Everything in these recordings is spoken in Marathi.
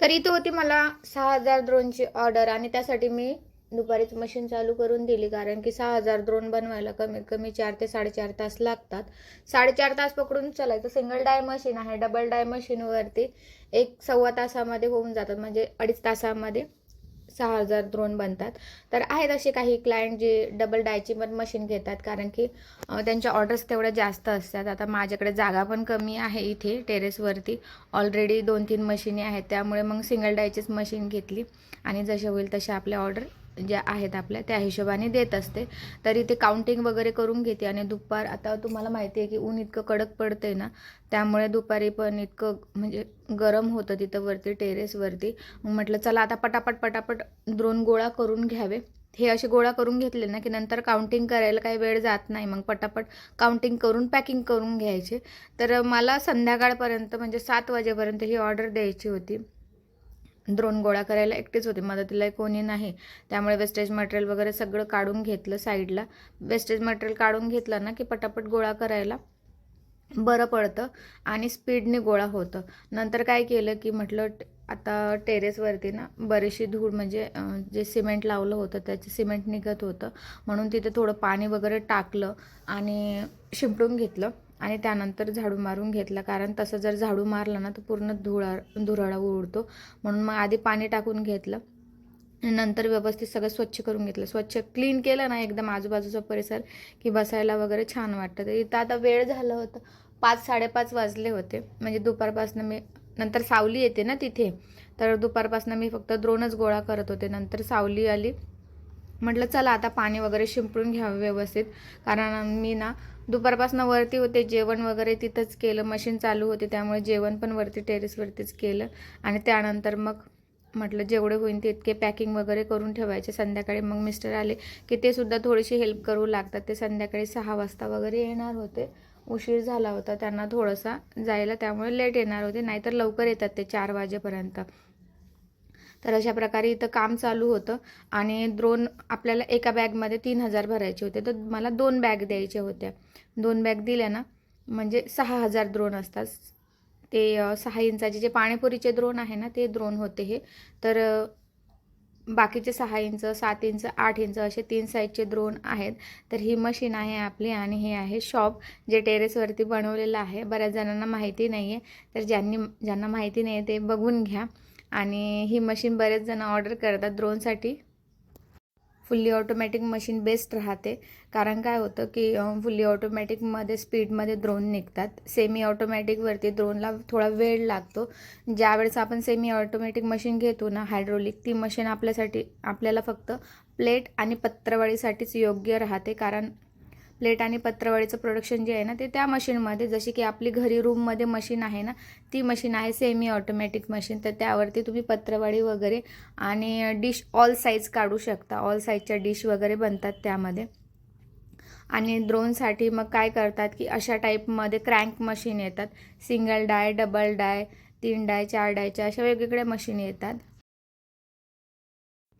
तर इथं होती मला सहा हजार द्रोनची ऑर्डर आणि त्यासाठी मी दुपारीच मशीन चालू करून दिली. कारण की सहा हजार द्रोण बनवायला कमीत कमी चार ते साडेचार तास लागतात. साडेचार तास पकडून चालायचं. सिंगल डाय मशीन आहे. डबल डाय मशीनवरती एक सव्वा तासामध्ये होऊन जातात. म्हणजे अडीच तासामध्ये. सहा हजार द्रोण बनतात. तर आहेत असे काही क्लायंट जे डबल डायची पण मशीन घेतात. कारण की त्यांच्या ऑर्डर्स तेवढ्या जास्त असतात. आता माझ्याकडे जागा पण कमी आहे इथे टेरेसवरती ऑलरेडी दोन तीन मशीनी आहेत. त्यामुळे मग सिंगल डायचीच मशीन घेतली. आणि जसे होईल तसे आपल्या ऑर्डर ज्या आहेत आपल्या त्या हिशोबाने देत असते. तरी ते काउंटिंग वगैरे करून घेते आणि दुपार आता तुम्हाला माहिती आहे की ऊन इतकं कडक पडते ना त्यामुळे दुपारी पण इतकं म्हणजे गरम होतं तिथं वरती टेरेसवरती मग म्हटलं चला आता पटापट पटापट द्रोण गोळा करून घ्यावे. हे असे गोळा करून घेतले ना की नंतर काउंटिंग करायला काही वेळ जात नाही. मग पटापट काउंटिंग करून पॅकिंग करून घ्यायचे. तर मला संध्याकाळपर्यंत म्हणजे सात वाजेपर्यंत ही ऑर्डर द्यायची होती. द्रोण गोळा करायला एकटेच होते. मदतीला कोणी नाही. त्यामुळे वेस्टेज मटेरियल वगैरे सगळं काढून घेतलं साईडला वेस्टेज मटेरियल काढून घेतलं ना की पटापट गोळा करायला बरं पडतं आणि स्पीडने गोळा होतं. नंतर काय केलं की म्हटलं आता टेरेसवरती ना बरीचशी धूळ म्हणजे जे सिमेंट लावलं होतं त्याचे सिमेंट निघत होतं. म्हणून तिथे थोडं पाणी वगैरे टाकलं आणि शिंपडून घेतलं. आणि त्यानंतर झाडू मारून घेतला. कारण तसं जर झाडू मारलं ना तर पूर्ण धुळा धुराळा उडतो. म्हणून मग आधी पाणी टाकून घेतलं. नंतर व्यवस्थित सगळं स्वच्छ करून घेतलं. स्वच्छ क्लीन केलं ना एकदम आजूबाजूचा परिसर की बसायला वगैरे छान वाटतं. तर इथं आता वेळ झालं होतं. पाच साडेपाच वाजले होते. म्हणजे दुपारपासून मी नंतर सावली येते ना तिथे. तर दुपारपासून मी फक्त द्रोणच गोळा करत होते. नंतर सावली आली. म्हटलं चला आता पाणी वगैरे शिंपडून घ्यावं व्यवस्थित. कारण मी ना दुपारपासून वरती होते जेवण वगैरे तिथंच केलं मशीन चालू होते त्यामुळे जेवण पण वरती टेरेसवरतीच केलं. आणि त्यानंतर मग म्हटलं जेवढे होईल इतके पॅकिंग वगैरे करून ठेवायचे. संध्याकाळी मग मिस्टर आले की ते सुद्धा थोडीशी हेल्प करू लागतात. ते संध्याकाळी सहा वाजता वगैरे येणार होते. उशीर झाला होता त्यांना थोडासा जायला त्यामुळे लेट येणार होते. नाहीतर लवकर येतात ते चार वाजेपर्यंत. तर अशा प्रकारे इथं काम चालू होतं. आणि द्रोण आपल्याला एका बॅगमध्ये तीन हजार भरायचे होते. तर मला दोन बॅग द्यायच्या होत्या. दोन बॅग दिल्या ना म्हणजे सहा हजार द्रोण असतात. ते सहा इंचाचे जे पाणीपुरीचे द्रोण आहे ना ते द्रोण होते हे. तर बाकीचे सहा इंच सात इंच आठ इंच असे तीन साईजचे द्रोण आहेत. तर ही मशीन आहे आपली आणि हे आहे शॉप जे टेरेसवरती बनवलेलं आहे. बऱ्याच जणांना माहिती नाही आहे तर ज्यांनी ज्यांना माहिती नाही आहे ते बघून घ्या. आणि ही मशीन बरेच जण ऑर्डर करतात द्रोणसाठी फुल्ली ऑटोमॅटिक मशीन बेस्ट राहते. कारण काय होतं की फुल्ली ऑटोमॅटिकमध्ये स्पीडमध्ये द्रोण निघतात. सेमी ऑटोमॅटिकवरती द्रोणला थोडा वेळ लागतो. ज्यावेळेस आपण सेमी ऑटोमॅटिक मशीन घेतो ना हायड्रोलिक ती मशीन आपल्यासाठी आपल्याला फक्त प्लेट आणि पत्रवाळीसाठीच योग्य राहते. कारण प्लेट आणि पत्रवाळीचं प्रोडक्शन जे आहे ना ते त्या मशीनमध्ये जशी की आपली घरी रूममध्ये मशीन आहे ना ती मशीन आहे सेमी ऑटोमॅटिक मशीन तर त्यावरती तुम्ही पत्रवाळी वगैरे आणि डिश ऑल साईज काढू शकता. ऑल साईजच्या डिश वगैरे बनतात त्यामध्ये. आणि द्रोणसाठी मग काय करतात की अशा टाईपमध्ये क्रँक मशीन येतात. सिंगल डाय डबल डाय तीन डाय चार डायच्या अशा वेगवेगळ्या मशीन येतात.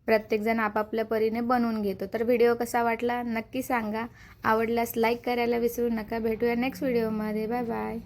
प्रत्येकजण आपापल्या परीने बनवून घेतो. तर व्हिडिओ कसा वाटला नक्की सांगा. आवडल्यास लाईक करायला विसरू नका. भेटूया नेक्स्ट व्हिडिओमध्ये बाय बाय